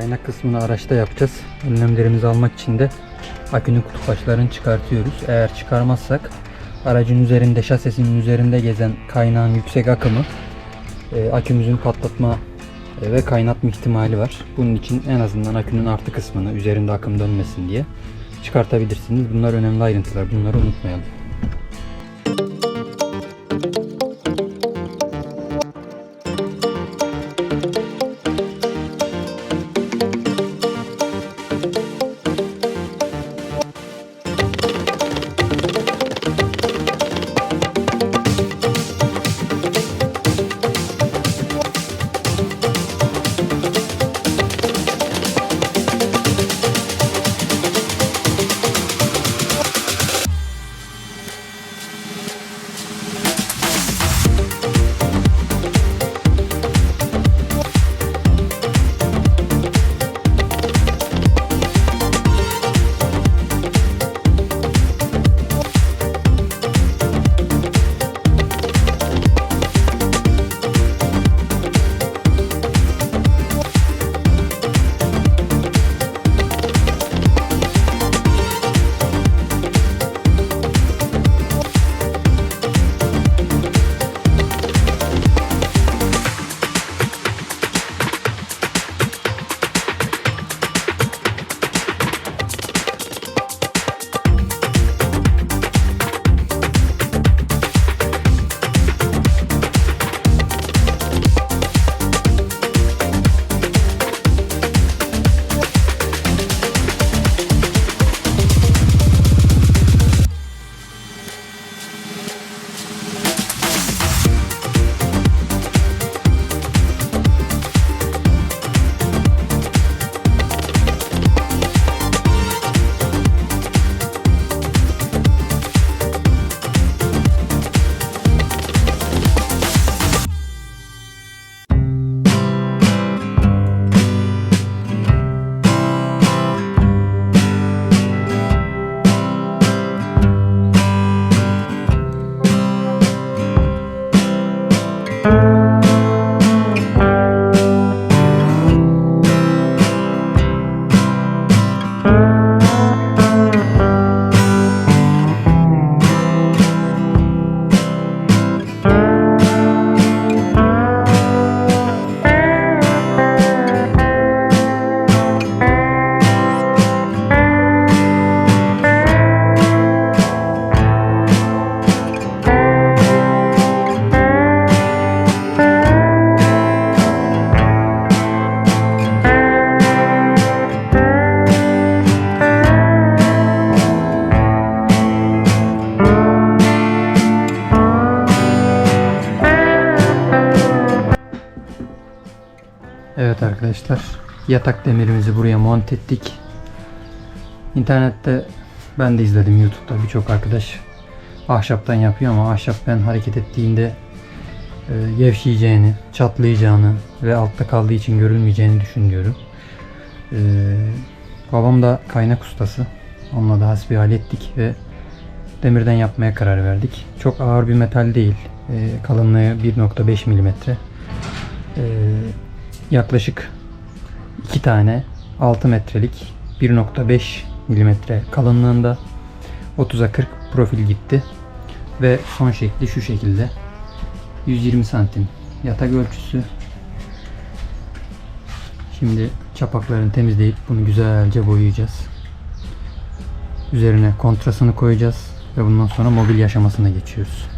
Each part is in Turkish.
Kaynak kısmını araçta yapacağız. Önlemlerimizi almak için de akünün kutup başlarını çıkartıyoruz. Eğer çıkarmazsak aracın üzerinde, şasisinin üzerinde gezen kaynağın yüksek akımı e, akümüzün patlatma e, ve kaynatma ihtimali var. Bunun için en azından akünün artı kısmını üzerinde akım dönmesin diye çıkartabilirsiniz. Bunlar önemli ayrıntılar. Bunları unutmayalım. Arkadaşlar yatak demirimizi buraya monte ettik. İnternette ben de izledim YouTube'da birçok arkadaş ahşaptan yapıyor ama ahşap ben hareket ettiğinde e, gevşeyeceğini, çatlayacağını ve altta kaldığı için görülmeyeceğini düşünüyorum. E, babam da kaynak ustası. Onunla da hasbihal ettik ve demirden yapmaya karar verdik. Çok ağır bir metal değil. E, kalınlığı 1.5 milimetre. E, yaklaşık 2 tane 6 metrelik 1.5 milimetre kalınlığında 30'a 40 profil gitti ve son şekli şu şekilde. 120 santim yatak ölçüsü. Şimdi çapaklarını temizleyip bunu güzelce boyayacağız. Üzerine kontrasını koyacağız ve bundan sonra mobil aşamasına geçiyoruz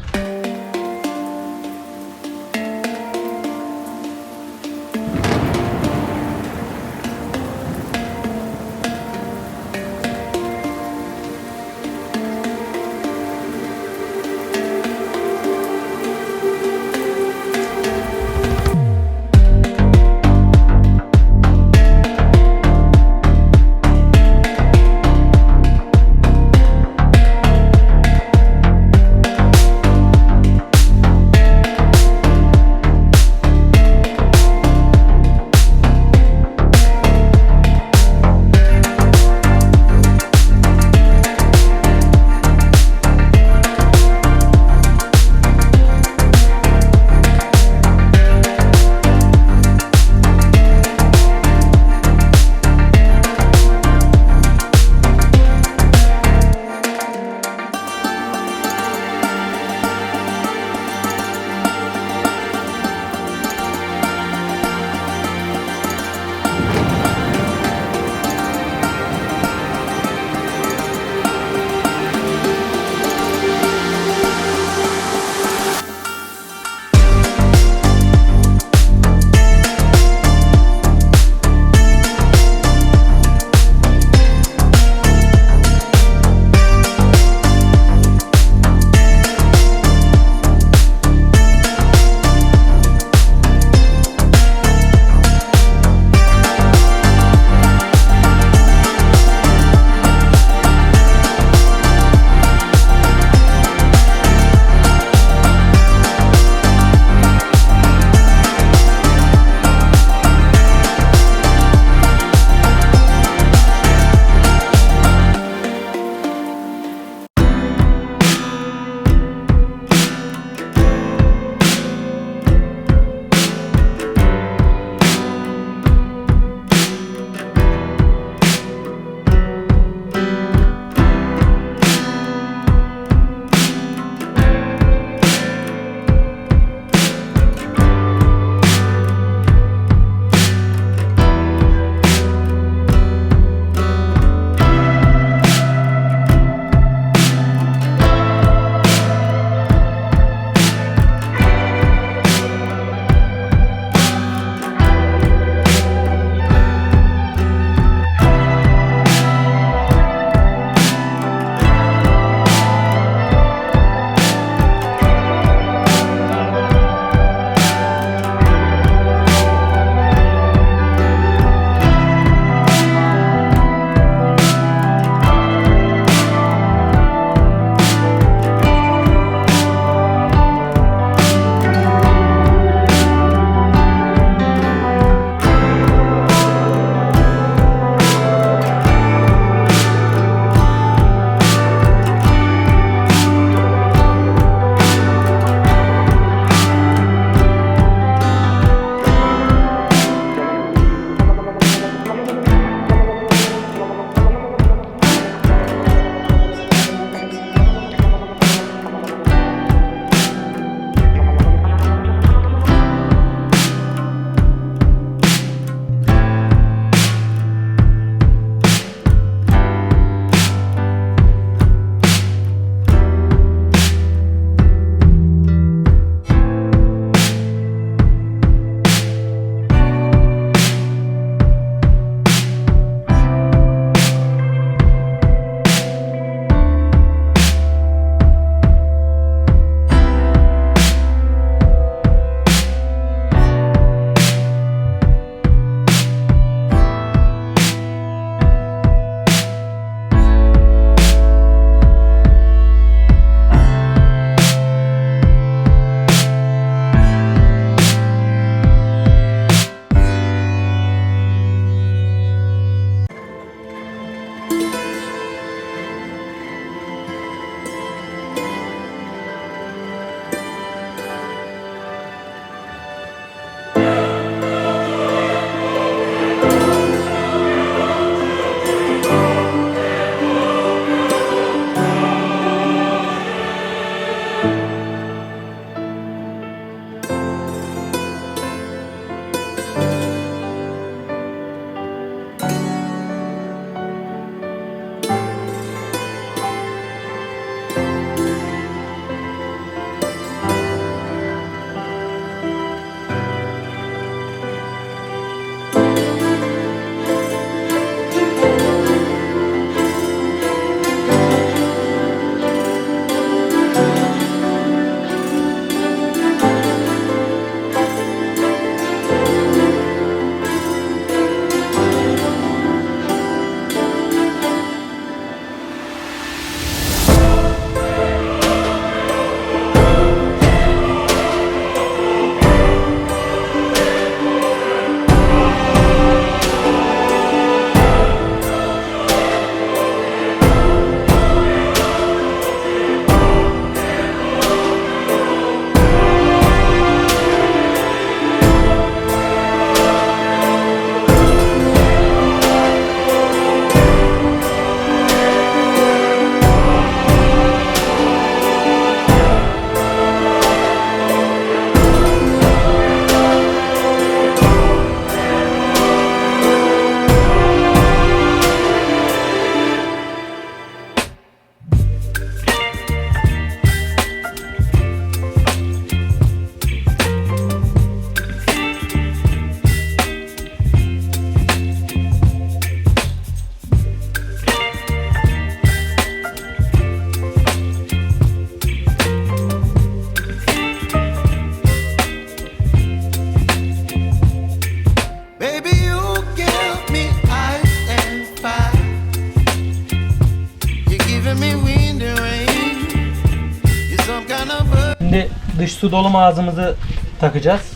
su dolum ağzımızı takacağız.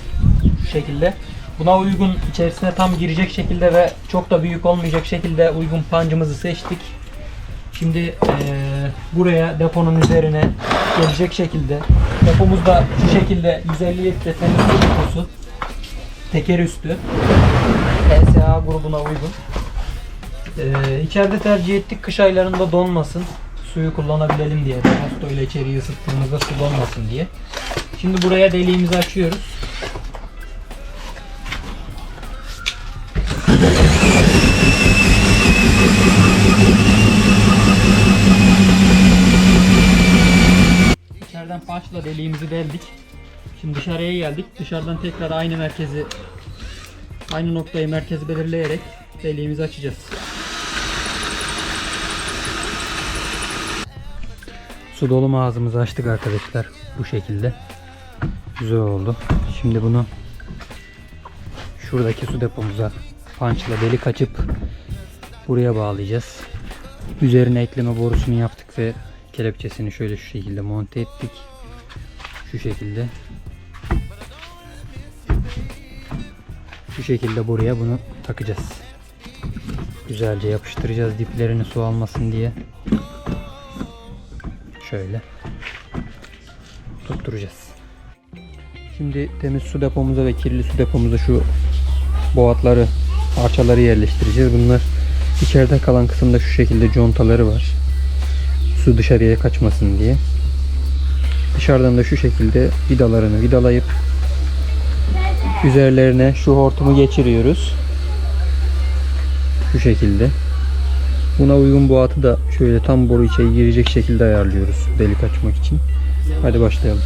Şu şekilde. Buna uygun içerisine tam girecek şekilde ve çok da büyük olmayacak şekilde uygun pancımızı seçtik. Şimdi eee, buraya deponun üzerine gelecek şekilde depomuz da şu şekilde 150 litre temiz su deposu teker üstü PSA grubuna uygun. Ee, içeride tercih ettik kış aylarında donmasın. Suyu kullanabilelim diye. Termosto ile içeriği ısıttığımızda su donmasın diye. Şimdi buraya deliğimizi açıyoruz. İçeriden paçla deliğimizi deldik. Şimdi dışarıya geldik. Dışarıdan tekrar aynı merkezi aynı noktayı merkezi belirleyerek deliğimizi açacağız. Su dolum ağzımızı açtık arkadaşlar. Bu şekilde. Güzel oldu. Şimdi bunu şuradaki su depomuza pançla delik açıp buraya bağlayacağız. Üzerine ekleme borusunu yaptık ve kelepçesini şöyle şu şekilde monte ettik. Şu şekilde. Şu şekilde buraya bunu takacağız. Güzelce yapıştıracağız diplerini su almasın diye. Şöyle tutturacağız. Şimdi temiz su depomuza ve kirli su depomuza şu boğatları, parçaları yerleştireceğiz. Bunlar içeride kalan kısımda şu şekilde contaları var. Su dışarıya kaçmasın diye. Dışarıdan da şu şekilde vidalarını vidalayıp üzerlerine şu hortumu geçiriyoruz. Şu şekilde. Buna uygun bu da şöyle tam boru içe girecek şekilde ayarlıyoruz delik açmak için. Hadi başlayalım.